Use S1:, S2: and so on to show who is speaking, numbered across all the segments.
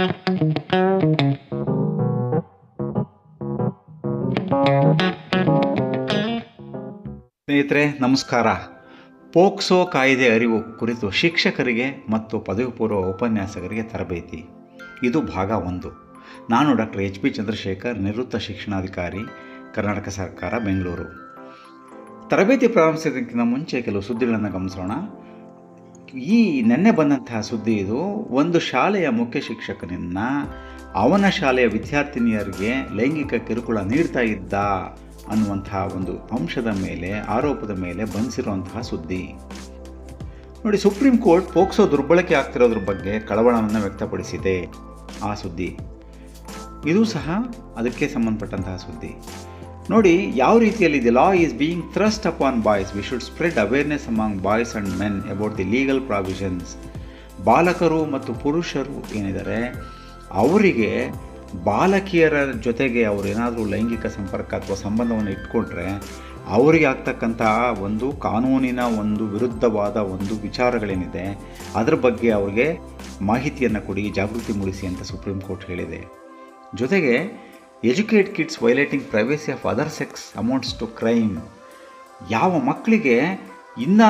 S1: ಸ್ನೇಹಿತರೆ, ನಮಸ್ಕಾರ. ಪೋಕ್ಸೋ ಕಾಯ್ದೆ ಅರಿವು ಕುರಿತು ಶಿಕ್ಷಕರಿಗೆ ಮತ್ತು ಪದವಿ ಪೂರ್ವ ಉಪನ್ಯಾಸಕರಿಗೆ ತರಬೇತಿ. ಇದು ಭಾಗ ಒಂದು. ನಾನು ಡಾಕ್ಟರ್ ಎಚ್. ಪಿ. ಚಂದ್ರಶೇಖರ್, ನಿವೃತ್ತ ಶಿಕ್ಷಣಾಧಿಕಾರಿ, ಕರ್ನಾಟಕ ಸರ್ಕಾರ, ಬೆಂಗಳೂರು. ತರಬೇತಿ ಪ್ರಾರಂಭಿಸೋದಕ್ಕಿಂತ ಮುಂಚೆ ಕೆಲವು ಸುದ್ದಿಗಳನ್ನು ಗಮನಿಸೋಣ. ಈ ನೆನ್ನೆ ಬಂದಂತಹ ಸುದ್ದಿ ಇದು. ಒಂದು ಶಾಲೆಯ ಮುಖ್ಯ ಶಿಕ್ಷಕನನ್ನ ಅವನ ಶಾಲೆಯ ವಿದ್ಯಾರ್ಥಿನಿಯರಿಗೆ ಲೈಂಗಿಕ ಕಿರುಕುಳ ನೀಡ್ತಾ ಇದ್ದ ಅನ್ನುವಂತಹ ಒಂದು ಅಂಶದ ಮೇಲೆ, ಆರೋಪದ ಮೇಲೆ ಬಂಧಿಸಿರುವಂತಹ ಸುದ್ದಿ. ನೋಡಿ, ಸುಪ್ರೀಂ ಕೋರ್ಟ್ ಪೋಕ್ಸೋ ದುರ್ಬಳಕೆ ಆಗ್ತಿರೋದ್ರ ಬಗ್ಗೆ ಕಳವಳವನ್ನು ವ್ಯಕ್ತಪಡಿಸಿದೆ ಆ ಸುದ್ದಿ. ಇದು ಸಹ ಅದಕ್ಕೆ ಸಂಬಂಧಪಟ್ಟಂತಹ ಸುದ್ದಿ. ನೋಡಿ, ಯಾವ ರೀತಿಯಲ್ಲಿ the law is being thrust upon boys we should spread awareness among boys and men about the legal provisions ಬಾಲಕರು ಮತ್ತು ಪುರುಷರು ಏನಿದ್ದಾರೆ? ಅವರಿಗೆ ಬಾಲಕಿಯರ ಜೊತೆಗೆ ಅವರು ಏನಾದರೂ ಲೈಂಗಿಕ ಸಂಪರ್ಕ ಅಥವಾ ಸಂಬಂಧವನ್ನು ಇಟ್ಕೊಂಡ್ರೆ, ಅವರಿಗೆ ಆಗ್ತಕ್ಕಂತಹ ಒಂದು ಕಾನೂನಿನ ಒಂದು ವಿರುದ್ಧವಾದ ಒಂದು ವಿಚಾರಗಳೇನಿದೆ, ಅದರ ಬಗ್ಗೆ ಅವ್ರಿಗೆ ಮಾಹಿತಿಯನ್ನು ಕೊಡಿ, ಜಾಗೃತಿ ಮೂಡಿಸಿ ಅಂತ ಸುಪ್ರೀಂ ಕೋರ್ಟ್ ಹೇಳಿದೆ. ಜೊತೆಗೆ educate kids violating privacy of other sex amounts to crime ಯಾವ ಮಕ್ಕಳಿಗೆ ಇನ್ನ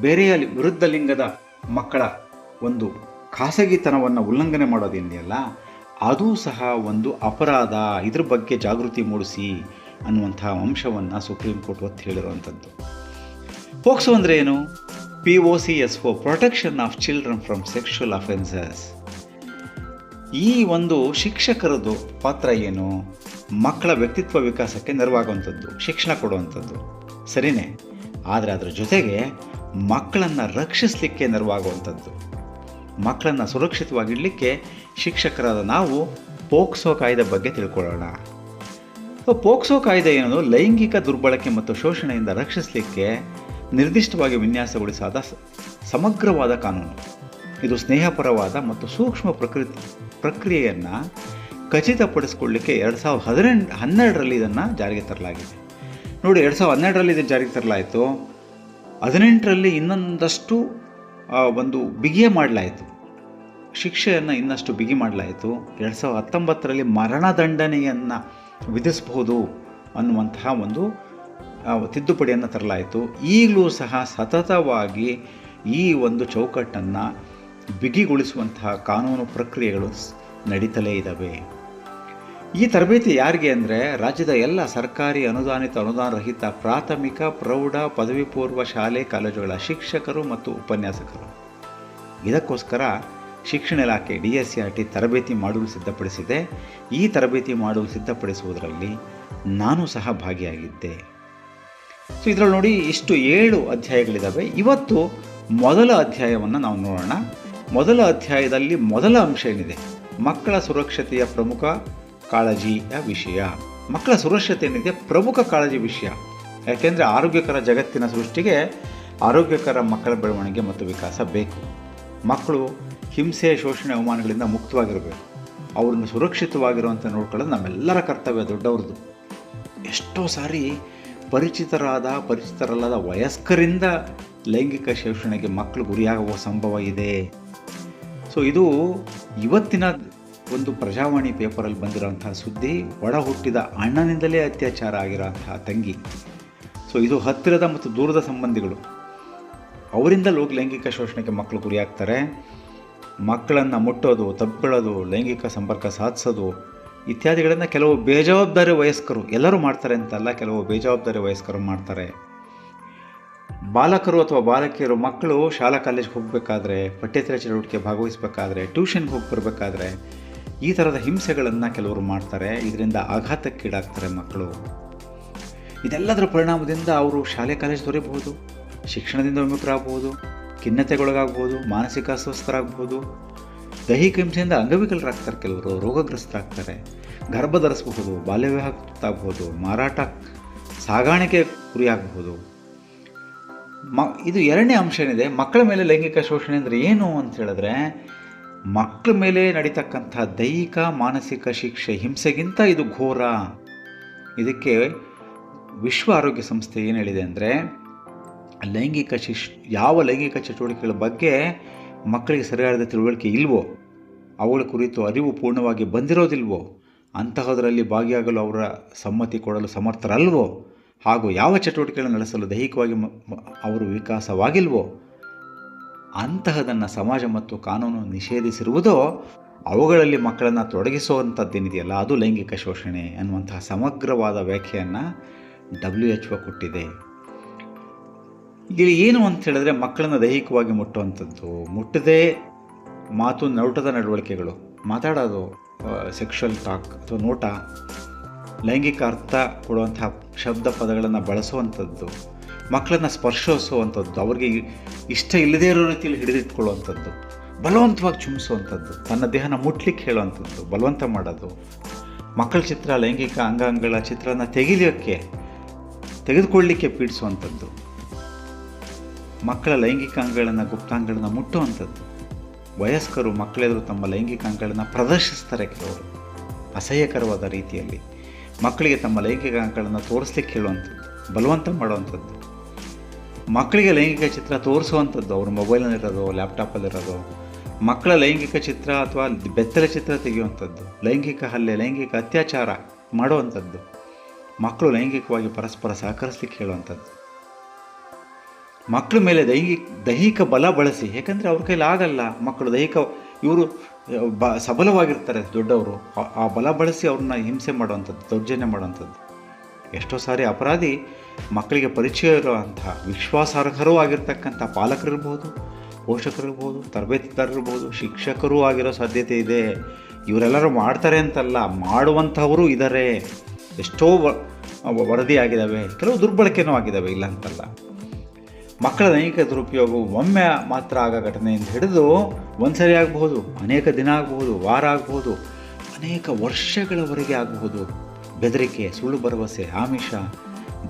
S1: ಬೇರೆಯ ವಿರುದ್ಧ ಲಿಂಗದ ಮಕ್ಕಳ ಒಂದು ಖಾಸಗಿತನವನ್ನು ಉಲ್ಲಂಘನೆ ಮಾಡೋದೇನಿದೆಯಲ್ಲ ಅದು ಸಹ ಒಂದು ಅಪರಾಧ. ಇದ್ರ ಬಗ್ಗೆ ಜಾಗೃತಿ ಮೂಡಿಸಿ ಅನ್ನುವಂಥ ಅಂಶವನ್ನು ಸುಪ್ರೀಂ ಕೋರ್ಟ್ ಒತ್ತು ಹೇಳಿರುವಂಥದ್ದು. ಪೋಕ್ಸೋ ಅಂದರೆ ಏನು? P O C S for protection of children from sexual offences ಈ ಒಂದು ಶಿಕ್ಷಕರದ್ದು ಪಾತ್ರ ಏನು? ಮಕ್ಕಳ ವ್ಯಕ್ತಿತ್ವ ವಿಕಾಸಕ್ಕೆ ನೆರವಾಗುವಂಥದ್ದು, ಶಿಕ್ಷಣ ಕೊಡುವಂಥದ್ದು. ಸರಿನೇ? ಆದರೆ ಅದರ ಜೊತೆಗೆ ಮಕ್ಕಳನ್ನು ರಕ್ಷಿಸಲಿಕ್ಕೆ ನೆರವಾಗುವಂಥದ್ದು. ಮಕ್ಕಳನ್ನು ಸುರಕ್ಷಿತವಾಗಿಡಲಿಕ್ಕೆ ಶಿಕ್ಷಕರಾದ ನಾವು ಪೋಕ್ಸೋ ಕಾಯ್ದೆ ಬಗ್ಗೆ ತಿಳ್ಕೊಳ್ಳೋಣ. ಪೋಕ್ಸೋ ಕಾಯ್ದೆ ಏನೋ ಲೈಂಗಿಕ ದುರ್ಬಳಕೆ ಮತ್ತು ಶೋಷಣೆಯಿಂದ ರಕ್ಷಿಸಲಿಕ್ಕೆ ನಿರ್ದಿಷ್ಟವಾಗಿ ವಿನ್ಯಾಸಗೊಳಿಸಾದ ಸಮಗ್ರವಾದ ಕಾನೂನು. ಇದು ಸ್ನೇಹಪರವಾದ ಮತ್ತು ಸೂಕ್ಷ್ಮ ಪ್ರಕೃತಿ ಪ್ರಕ್ರಿಯೆಯನ್ನು ಖಚಿತಪಡಿಸ್ಕೊಳ್ಳಿಕ್ಕೆ ಎರಡು ಸಾವಿರದ ಹದಿನೆಂಟು, ಹನ್ನೆರಡರಲ್ಲಿ ಇದನ್ನು ಜಾರಿಗೆ ತರಲಾಗಿದೆ. ನೋಡಿ, ಎರಡು ಸಾವಿರದ ಹನ್ನೆರಡರಲ್ಲಿ ಇದನ್ನು ಜಾರಿಗೆ ತರಲಾಯಿತು. ಹದಿನೆಂಟರಲ್ಲಿ ಇನ್ನೊಂದಷ್ಟು ಒಂದು ಬಿಗಿಯೇ ಮಾಡಲಾಯಿತು. ಶಿಕ್ಷೆಯನ್ನು ಇನ್ನಷ್ಟು ಬಿಗಿ ಮಾಡಲಾಯಿತು. ಎರಡು ಸಾವಿರದ ಹತ್ತೊಂಬತ್ತರಲ್ಲಿ ಮರಣದಂಡನೆಯನ್ನು ವಿಧಿಸಬಹುದು ಅನ್ನುವಂತಹ ಒಂದು ತಿದ್ದುಪಡಿಯನ್ನು ತರಲಾಯಿತು. ಈಗಲೂ ಸಹ ಸತತವಾಗಿ ಈ ಒಂದು ಚೌಕಟ್ಟನ್ನು ಬಿಗಿಗೊಳಿಸುವಂತಹ ಕಾನೂನು ಪ್ರಕ್ರಿಯೆಗಳು ನಡೀತಲೇ ಇದ್ದಾವೆ ಈ ತರಬೇತಿ ಯಾರಿಗೆ ಅಂದರೆ ರಾಜ್ಯದ ಎಲ್ಲ ಸರ್ಕಾರಿ ಅನುದಾನಿತ ಅನುದಾನ ರಹಿತ ಪ್ರಾಥಮಿಕ, ಪ್ರೌಢ ಪದವಿ ಪೂರ್ವ ಶಾಲೆ, ಕಾಲೇಜುಗಳ ಶಿಕ್ಷಕರು ಮತ್ತು ಉಪನ್ಯಾಸಕರು. ಇದಕ್ಕೋಸ್ಕರ ಶಿಕ್ಷಣ ಇಲಾಖೆ D S C R T ತರಬೇತಿ ಮಾಡಲು ಸಿದ್ಧಪಡಿಸಿದೆ. ಈ ತರಬೇತಿ ಮಾಡಲು ಸಿದ್ಧಪಡಿಸುವುದರಲ್ಲಿ ನಾನು ಸಹ ಭಾಗಿಯಾಗಿದ್ದೆ. ಸೊ, ಇದರಲ್ಲಿ ನೋಡಿ ಇಷ್ಟು ಏಳು ಅಧ್ಯಾಯಗಳಿದ್ದಾವೆ ಇವತ್ತು ಮೊದಲ ಅಧ್ಯಾಯವನ್ನು ನಾವು ನೋಡೋಣ. ಮೊದಲ ಅಧ್ಯಾಯದಲ್ಲಿ ಮೊದಲ ಅಂಶ ಏನಿದೆ? ಮಕ್ಕಳ ಸುರಕ್ಷತೆಯ ಪ್ರಮುಖ ಕಾಳಜಿಯ ವಿಷಯ. ಮಕ್ಕಳ ಸುರಕ್ಷತೆ ಏನಿದೆ? ಪ್ರಮುಖ ಕಾಳಜಿ ವಿಷಯ. ಯಾಕೆಂದರೆ ಆರೋಗ್ಯಕರ ಜಗತ್ತಿನ ಸೃಷ್ಟಿಗೆ ಆರೋಗ್ಯಕರ ಮಕ್ಕಳ ಬೆಳವಣಿಗೆ ಮತ್ತು ವಿಕಾಸ ಬೇಕು. ಮಕ್ಕಳು ಹಿಂಸೆ, ಶೋಷಣೆ, ಅವಮಾನಗಳಿಂದ ಮುಕ್ತವಾಗಿರಬೇಕು. ಅವ್ರನ್ನ ಸುರಕ್ಷಿತವಾಗಿರುವಂಥ ನೋಡ್ಕೊಳ್ಳೋದು ನಮ್ಮೆಲ್ಲರ ಕರ್ತವ್ಯ, ದೊಡ್ಡವ್ರದ್ದು. ಎಷ್ಟೋ ಸಾರಿ ಪರಿಚಿತರಾದ, ಪರಿಚಿತರಲ್ಲದ ವಯಸ್ಕರಿಂದ ಲೈಂಗಿಕ ಶೋಷಣೆಗೆ ಮಕ್ಕಳು ಗುರಿಯಾಗುವ ಸಂಭವ ಇದೆ. ಸೊ ಇದು ಇವತ್ತಿನ ಒಂದು ಪ್ರಜಾವಾಣಿ ಪೇಪರಲ್ಲಿ ಬಂದಿರೋಂತಹ ಸುದ್ದಿ ಒಡ ಹುಟ್ಟಿದ ಅಣ್ಣನಿಂದಲೇ ಅತ್ಯಾಚಾರ ಆಗಿರೋಂತಹ ತಂಗಿ. ಸೊ ಇದು ಹತ್ತಿರದ ಮತ್ತು ದೂರದ ಸಂಬಂಧಿಗಳು. ಅವರಿಂದ ಲೋಕ ಲೈಂಗಿಕ ಶೋಷಣೆಗೆ ಮಕ್ಕಳು ಗುರಿಯಾಗ್ತಾರೆ. ಮಕ್ಕಳನ್ನು ಮುಟ್ಟೋದು ತಬ್ಬಿಳೋದು ಲೈಂಗಿಕ ಸಂಪರ್ಕ ಸಾಧಿಸೋದು ಇತ್ಯಾದಿಗಳನ್ನು ಕೆಲವು ಬೇಜವಾಬ್ದಾರಿ ವಯಸ್ಕರು ಎಲ್ಲರೂ ಮಾಡ್ತಾರೆ ಅಂತಲ್ಲ, ಕೆಲವು ಬೇಜವಾಬ್ದಾರಿ ವಯಸ್ಕರು ಮಾಡ್ತಾರೆ. ಬಾಲಕರು ಅಥವಾ ಬಾಲಕಿಯರು, ಮಕ್ಕಳು ಶಾಲಾ ಕಾಲೇಜ್ಗೆ ಹೋಗಬೇಕಾದ್ರೆ, ಪಠ್ಯೇತರ ಚಟುವಟಿಕೆ ಭಾಗವಹಿಸಬೇಕಾದ್ರೆ ಟ್ಯೂಷನ್ಗೆ ಹೋಗಿ ಬರಬೇಕಾದ್ರೆ ಈ ಥರದ ಹಿಂಸೆಗಳನ್ನು ಕೆಲವರು ಮಾಡ್ತಾರೆ. ಇದರಿಂದ ಆಘಾತಕ್ಕೀಡಾಗ್ತಾರೆ ಮಕ್ಕಳು. ಇದೆಲ್ಲದರ ಪರಿಣಾಮದಿಂದ ಅವರು ಶಾಲೆ ಕಾಲೇಜ್ ದೊರೆಯಬಹುದು ಶಿಕ್ಷಣದಿಂದ ವಿಮುಖರಾಗಬಹುದು ಖಿನ್ನತೆಗೊಳಗಾಗ್ಬೋದು ಮಾನಸಿಕ ಅಸ್ವಸ್ಥರಾಗ್ಬೋದು ದೈಹಿಕ ಹಿಂಸೆಯಿಂದ ಅಂಗವಿಕಲರಾಗ್ತಾರೆ ಕೆಲವರು, ರೋಗಗ್ರಸ್ತರಾಗ್ತಾರೆ. ಗರ್ಭ ಧರಿಸಬಹುದು ಬಾಲ್ಯ ವಿವಾಹ ಆಗ್ಬೋದು ಮಾರಾಟ, ಸಾಗಾಣಿಕೆ ಗುರಿಯಾಗಬಹುದು. ಮ, ಇದು ಎರಡನೇ ಅಂಶ ಏನಿದೆ? ಮಕ್ಕಳ ಮೇಲೆ ಲೈಂಗಿಕ ಶೋಷಣೆ ಅಂದರೆ ಏನು ಅಂತ ಹೇಳಿದ್ರೆ, ಮಕ್ಕಳ ಮೇಲೆ ನಡೀತಕ್ಕಂಥ ದೈಹಿಕ, ಮಾನಸಿಕ ಶಿಕ್ಷೆ, ಹಿಂಸೆಗಿಂತ ಇದು ಘೋರ. ಇದಕ್ಕೆ ವಿಶ್ವ ಆರೋಗ್ಯ ಸಂಸ್ಥೆ ಏನು ಹೇಳಿದೆ ಅಂದರೆ, ಲೈಂಗಿಕ ಶಿಶ್, ಯಾವ ಲೈಂಗಿಕ ಚಟುವಟಿಕೆಗಳ ಬಗ್ಗೆ ಮಕ್ಕಳಿಗೆ ಸರಿಯಾದ ತಿಳುವಳಿಕೆ ಇಲ್ವೋ, ಅವುಗಳ ಕುರಿತು ಅರಿವು ಪೂರ್ಣವಾಗಿ ಬಂದಿರೋದಿಲ್ವೋ, ಅಂತಹದರಲ್ಲಿ ಭಾಗಿಯಾಗಲು ಅವರ ಸಮ್ಮತಿ ಕೊಡಲು ಸಮರ್ಥರಲ್ವೋ ಹಾಗೂ ಯಾವ ಚಟುವಟಿಕೆಗಳನ್ನು ನಡೆಸಲು ದೈಹಿಕವಾಗಿ ಅವರು ವಿಕಾಸವಾಗಿಲ್ವೋ, ಅಂತಹದನ್ನು ಸಮಾಜ ಮತ್ತು ಕಾನೂನು ನಿಷೇಧಿಸಿರುವುದೋ, ಅವುಗಳಲ್ಲಿ ಮಕ್ಕಳನ್ನು ತೊಡಗಿಸುವಂಥದ್ದೇನಿದೆಯಲ್ಲ, ಅದು ಲೈಂಗಿಕ ಶೋಷಣೆ ಅನ್ನುವಂತಹ ಸಮಗ್ರವಾದ ವ್ಯಾಖ್ಯೆಯನ್ನು ಡಬ್ಲ್ಯೂ ಎಚ್ ಒ ಕೊಟ್ಟಿದೆ. ಇಲ್ಲಿ ಏನು ಅಂತ ಹೇಳಿದ್ರೆ, ಮಕ್ಕಳನ್ನು ದೈಹಿಕವಾಗಿ ಮುಟ್ಟುವಂಥದ್ದು, ಮುಟ್ಟದೇ ಮಾತು ನೋಟದ ನಡವಳಿಕೆಗಳು, ಮಾತಾಡೋದು ಸೆಕ್ಷುವಲ್ ಟಾಕ್ ಅಥವಾ ನೋಟ ಲೈಂಗಿಕ ಅರ್ಥ ಕೊಡುವಂತಹ ಶಬ್ದ ಪದಗಳನ್ನು ಬಳಸುವಂಥದ್ದು, ಮಕ್ಕಳನ್ನು ಸ್ಪರ್ಶಿಸುವಂಥದ್ದು, ಅವ್ರಿಗೆ ಇಷ್ಟ ಇಲ್ಲದೇ ಇರೋ ರೀತಿಯಲ್ಲಿ ಹಿಡಿದಿಟ್ಕೊಳ್ಳುವಂಥದ್ದು, ಬಲವಂತವಾಗಿ ಚುಮಿಸುವಂಥದ್ದು ತನ್ನ ದೇಹನ ಮುಟ್ಲಿಕ್ಕೆ ಹೇಳುವಂಥದ್ದು, ಬಲವಂತ ಮಾಡೋದು. ಮಕ್ಕಳ ಚಿತ್ರ, ಲೈಂಗಿಕ ಅಂಗಾಂಗಗಳ ಚಿತ್ರನ ತೆಗಿಲಿಕ್ಕೆ ತೆಗೆದುಕೊಳ್ಳಲಿಕ್ಕೆ ಪೀಡಿಸುವಂಥದ್ದು. ಮಕ್ಕಳ ಲೈಂಗಿಕ ಅಂಗಗಳನ್ನು, ಗುಪ್ತಾಂಗಗಳನ್ನು ಮುಟ್ಟುವಂಥದ್ದು. ವಯಸ್ಕರು ಮಕ್ಕಳೆದುರು ತಮ್ಮ ಲೈಂಗಿಕ ಅಂಗಗಳನ್ನು ಪ್ರದರ್ಶಿಸ್ತಾರೆ ಕೆಲವರು, ಅಸಹ್ಯಕರವಾದ ರೀತಿಯಲ್ಲಿ. ಮಕ್ಕಳಿಗೆ ತಮ್ಮ ಲೈಂಗಿಕ ಅಂಕಗಳನ್ನು ತೋರಿಸ್ಲಿಕ್ಕೆ ಹೇಳುವಂಥದ್ದು ಬಲವಂತ ಮಾಡುವಂಥದ್ದು. ಮಕ್ಕಳಿಗೆ ಲೈಂಗಿಕ ಚಿತ್ರ ತೋರಿಸುವಂಥದ್ದು, ಅವ್ರ ಮೊಬೈಲಲ್ಲಿರೋದು, ಲ್ಯಾಪ್ಟಾಪಲ್ಲಿರೋದು. ಮಕ್ಕಳ ಲೈಂಗಿಕ ಚಿತ್ರ ಅಥವಾ ಬೆತ್ತಲ ಚಿತ್ರ ತೆಗೆಯುವಂಥದ್ದು, ಲೈಂಗಿಕ ಹಲ್ಲೆ, ಲೈಂಗಿಕ ಅತ್ಯಾಚಾರ ಮಾಡುವಂಥದ್ದು. ಮಕ್ಕಳು ಲೈಂಗಿಕವಾಗಿ ಪರಸ್ಪರ ಸಹಕರಿಸ್ಲಿಕ್ಕೆ ಹೇಳುವಂಥದ್ದು ಮಕ್ಕಳ ಮೇಲೆ ದೈಹಿಕ ದೈಹಿಕ ಬಲ ಬಳಸಿ, ಯಾಕಂದರೆ ಅವ್ರ ಕೈಲಿ ಆಗಲ್ಲ ಮಕ್ಕಳು ದೈಹಿಕ ಇವರು ಬ, ಸಬಲವಾಗಿರ್ತಾರೆ ದೊಡ್ಡವರು. ಆ- ಬಲ ಬಳಸಿ ಅವ್ರನ್ನ ಹಿಂಸೆ ಮಾಡುವಂಥದ್ದು, ದೌರ್ಜನ್ಯ ಮಾಡುವಂಥದ್ದು. ಎಷ್ಟೋ ಸಾರಿ ಅಪರಾಧಿ ಮಕ್ಕಳಿಗೆ ಪರಿಚಯ ಇರುವಂತಹ ವಿಶ್ವಾಸಾರ್ಹರೂ ಆಗಿರ್ತಕ್ಕಂಥ ಪಾಲಕರಿರ್ಬೋದು, ಪೋಷಕರಿರ್ಬೋದು, ತರಬೇತಿದಾರರಿರ್ಬೋದು, ಶಿಕ್ಷಕರೂ ಆಗಿರೋ ಸಾಧ್ಯತೆ ಇದೆ. ಇವರೆಲ್ಲರೂ ಮಾಡ್ತಾರೆ ಅಂತಲ್ಲ, ಮಾಡುವಂಥವರು ಇದ್ದಾರೆ ಎಷ್ಟೋ ವರದಿ ಆಗಿದ್ದಾವೆ ಕೆಲವು ದುರ್ಬಳಕೆನೂ ಆಗಿದ್ದಾವೆ ಇಲ್ಲ ಅಂತಲ್ಲ ಮಕ್ಕಳ ಲೈಂಗಿಕ ದುರುಪಯೋಗವು ಒಮ್ಮೆ ಮಾತ್ರ ಆಗ ಘಟನೆಯಿಂದ ಹಿಡಿದು ಒಂದ್ಸರಿ ಆಗಬಹುದು, ಅನೇಕ ದಿನ ಆಗಬಹುದು, ವಾರ ಆಗಬಹುದು, ಅನೇಕ ವರ್ಷಗಳವರೆಗೆ ಆಗಬಹುದು. ಬೆದರಿಕೆ, ಸುಳ್ಳು ಭರವಸೆ, ಆಮಿಷ,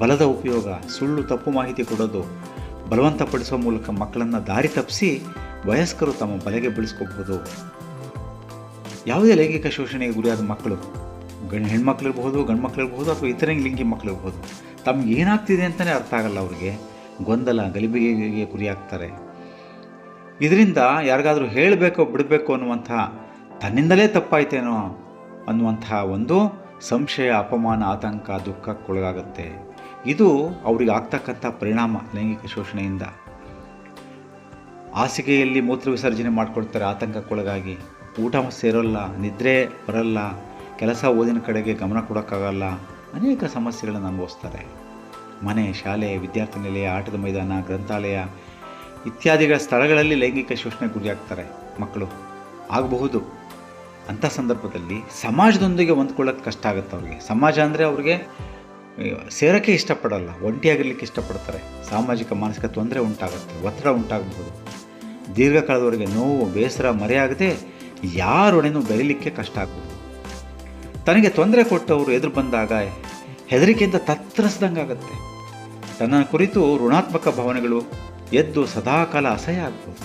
S1: ಬಲದ ಉಪಯೋಗ, ಸುಳ್ಳು ತಪ್ಪು ಮಾಹಿತಿ ಕೊಡೋದು, ಬಲವಂತಪಡಿಸುವ ಮೂಲಕ ಮಕ್ಕಳನ್ನು ದಾರಿ ತಪ್ಪಿಸಿ ವಯಸ್ಕರು ತಮ್ಮ ಬಲೆಗೆ ಬೆಳೆಸ್ಕೋಬಹುದು. ಯಾವುದೇ ಲೈಂಗಿಕ ಶೋಷಣೆಗೆ ಗುರಿಯಾದ ಮಕ್ಕಳು, ಗಂಡು ಹೆಣ್ಮಕ್ಳಿರ್ಬಹುದು ಗಂಡು ಮಕ್ಕಳಿರ್ಬೋದು ಅಥವಾ ಇತರ ಲಿಂಗಿ ಮಕ್ಕಳಿರ್ಬೋದು ತಮ್ಗೆ ಏನಾಗ್ತಿದೆ ಅಂತಲೇ ಅರ್ಥ ಆಗಲ್ಲ ಅವ್ರಿಗೆ. ಗೊಂದಲ ಗಲಿಬಿಗೆಗೆ ಗುರಿಯಾಗ್ತಾರೆ. ಇದರಿಂದ ಯಾರಿಗಾದರೂ ಹೇಳಬೇಕೋ ಬಿಡಬೇಕು ಅನ್ನುವಂಥ ತನ್ನಿಂದಲೇ ತಪ್ಪಾಯ್ತೇನೋ ಅನ್ನುವಂತಹ ಒಂದು ಸಂಶಯ, ಅಪಮಾನ, ಆತಂಕ, ದುಃಖಕ್ಕೊಳಗಾಗುತ್ತೆ. ಇದು ಅವರಿಗೆ ಆಗ್ತಕ್ಕಂಥ ಪರಿಣಾಮ ಲೈಂಗಿಕ ಶೋಷಣೆಯಿಂದ. ಹಾಸಿಗೆಯಲ್ಲಿ ಮೂತ್ರ ವಿಸರ್ಜನೆ ಮಾಡ್ಕೊಳ್ತಾರೆ ಆತಂಕಕ್ಕೊಳಗಾಗಿ. ಊಟ ಸೇರೋಲ್ಲ, ನಿದ್ರೆ ಬರಲ್ಲ, ಕೆಲಸ ಓದಿನ ಕಡೆಗೆ ಗಮನ ಕೊಡೋಕ್ಕಾಗಲ್ಲ, ಅನೇಕ ಸಮಸ್ಯೆಗಳನ್ನು ಅನುಭವಿಸ್ತಾರೆ. ಮನೆ, ಶಾಲೆ ವಿದ್ಯಾರ್ಥಿ ನಿಲಯ ಆಟದ ಮೈದಾನ, ಗ್ರಂಥಾಲಯ ಇತ್ಯಾದಿಗಳ ಸ್ಥಳಗಳಲ್ಲಿ ಲೈಂಗಿಕ ಶೋಷಣೆಗೆ ಗುರಿಯಾಗ್ತಾರೆ ಮಕ್ಕಳು. ಆಗಬಹುದು. ಅಂಥ ಸಂದರ್ಭದಲ್ಲಿ ಸಮಾಜದೊಂದಿಗೆ ಹೊಂದ್ಕೊಳ್ಳೋಕೆ ಕಷ್ಟ ಆಗುತ್ತೆ ಅವ್ರಿಗೆ. ಸಮಾಜ ಅಂದರೆ ಅವ್ರಿಗೆ ಸೇರೋಕ್ಕೆ ಇಷ್ಟಪಡಲ್ಲ, ಒಂಟಿಯಾಗಿರ್ಲಿಕ್ಕೆ ಇಷ್ಟಪಡ್ತಾರೆ. ಸಾಮಾಜಿಕ, ಮಾನಸಿಕ ತೊಂದರೆ ಉಂಟಾಗುತ್ತೆ, ಒತ್ತಡ ಉಂಟಾಗಬಹುದು. ದೀರ್ಘಕಾಲದವರೆಗೆ ನೋವು, ಬೇಸರ ಮರೆಯಾಗದೆ ಯಾರೊಡೆನೂ ಬೆರೀಲಿಕ್ಕೆ ಕಷ್ಟ ಆಗ್ಬೋದು ತನಗೆ ತೊಂದರೆ ಕೊಟ್ಟವರು ಎದುರು ಬಂದಾಗ ಹೆದರಿಕೆಯಿಂದ ತತ್ತರಿಸ್ದಂಗಾಗತ್ತೆ ತನ್ನ ಕುರಿತು ಋಣಾತ್ಮಕ ಭಾವನೆಗಳು ಎದ್ದು ಸದಾಕಾಲ ಅಸಹ್ಯ ಆಗ್ಬೋದು.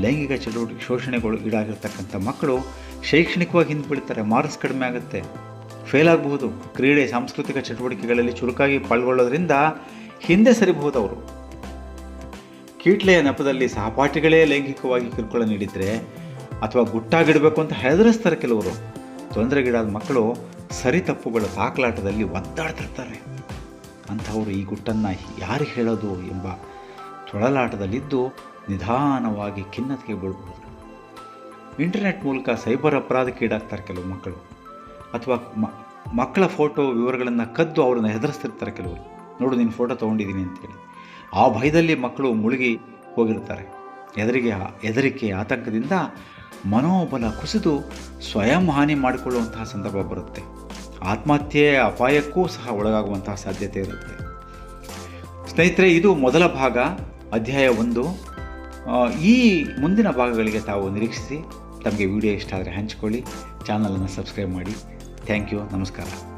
S1: ಲೈಂಗಿಕ ಚಟುವಟಿಕೆ ಶೋಷಣೆಗಳು ಈಡಾಗಿರ್ತಕ್ಕಂಥ ಮಕ್ಕಳು ಶೈಕ್ಷಣಿಕವಾಗಿ ಹಿಂದುಬಿಡ್ತಾರೆ, ಮಾರ್ಕ್ಸ್ ಕಡಿಮೆ ಆಗುತ್ತೆ. ಫೇಲ್ ಆಗಬಹುದು. ಕ್ರೀಡೆ, ಸಾಂಸ್ಕೃತಿಕ ಚಟುವಟಿಕೆಗಳಲ್ಲಿ ಚುರುಕಾಗಿ ಪಾಲ್ಗೊಳ್ಳೋದ್ರಿಂದ ಹಿಂದೆ ಸರಿಬಹುದು ಅವರು. ಕೀಟ್ಲೆಯ ನೆಪದಲ್ಲಿ ಸಹಪಾಠಿಗಳೇ ಲೈಂಗಿಕವಾಗಿ ಕಿರುಕುಳ ನೀಡಿದರೆ ಅಥವಾ ಗುಟ್ಟಾಗಿಡಬೇಕು ಅಂತ ಹೆದರಿಸ್ತಾರೆ ಕೆಲವರು. ತೊಂದರೆಗೀಡಾದ ಮಕ್ಕಳು ಸರಿ ತಪ್ಪುಗಳು ತಾಕಲಾಟದಲ್ಲಿ ಒದ್ದಾಡ್ತಿರ್ತಾರೆ. ಅಂಥವರು ಈ ಗುಟ್ಟನ್ನು ಯಾರು ಹೇಳೋದು ಎಂಬ ತೊಳಲಾಟದಲ್ಲಿದ್ದು ನಿಧಾನವಾಗಿ ಖಿನ್ನತೆಗೆ ಬೀಳ್ಬೋದು. ಇಂಟರ್ನೆಟ್ ಮೂಲಕ ಸೈಬರ್ ಅಪರಾಧಕ್ಕೀಡಾಗ್ತಾರೆ ಕೆಲವು ಮಕ್ಕಳು. ಅಥವಾ ಮಕ್ಕಳ ಫೋಟೋ ವಿವರಗಳನ್ನು ಕದ್ದು ಅವ್ರನ್ನ ಹೆದರಿಸ್ತಿರ್ತಾರೆ ಕೆಲವರು. ನೋಡು ನಿನ್ನ ಫೋಟೋ ತೊಗೊಂಡಿದ್ದೀನಿ ಅಂತೇಳಿ ಆ ಭಯದಲ್ಲಿ ಮಕ್ಕಳು ಮುಳುಗಿ ಹೋಗಿರ್ತಾರೆ. ಹೆದರಿಗೆ ಹೆದರಿಕೆ ಆತಂಕದಿಂದ ಮನೋಬಲ ಕುಸಿದು ಸ್ವಯಂ ಹಾನಿ ಮಾಡಿಕೊಳ್ಳುವಂತಹ ಸಂದರ್ಭ ಬರುತ್ತೆ. ಆತ್ಮಹತ್ಯೆ ಅಪಾಯಕ್ಕೂ ಸಹ ಒಳಗಾಗುವಂತಹ ಸಾಧ್ಯತೆ ಇರುತ್ತೆ. ಸ್ನೇಹಿತರೆ, ಇದು ಮೊದಲ ಭಾಗ, ಅಧ್ಯಾಯ ಒಂದು. ಈ ಮುಂದಿನ ಭಾಗಗಳಿಗೆ ತಾವು ನಿರೀಕ್ಷಿಸಿ, ತಮಗೆ ವಿಡಿಯೋ ಇಷ್ಟ ಆದರೆ ಹಂಚಿಕೊಳ್ಳಿ, ಚಾನಲನ್ನು ಸಬ್ಸ್ಕ್ರೈಬ್ ಮಾಡಿ. ಥ್ಯಾಂಕ್ ಯು, ನಮಸ್ಕಾರ.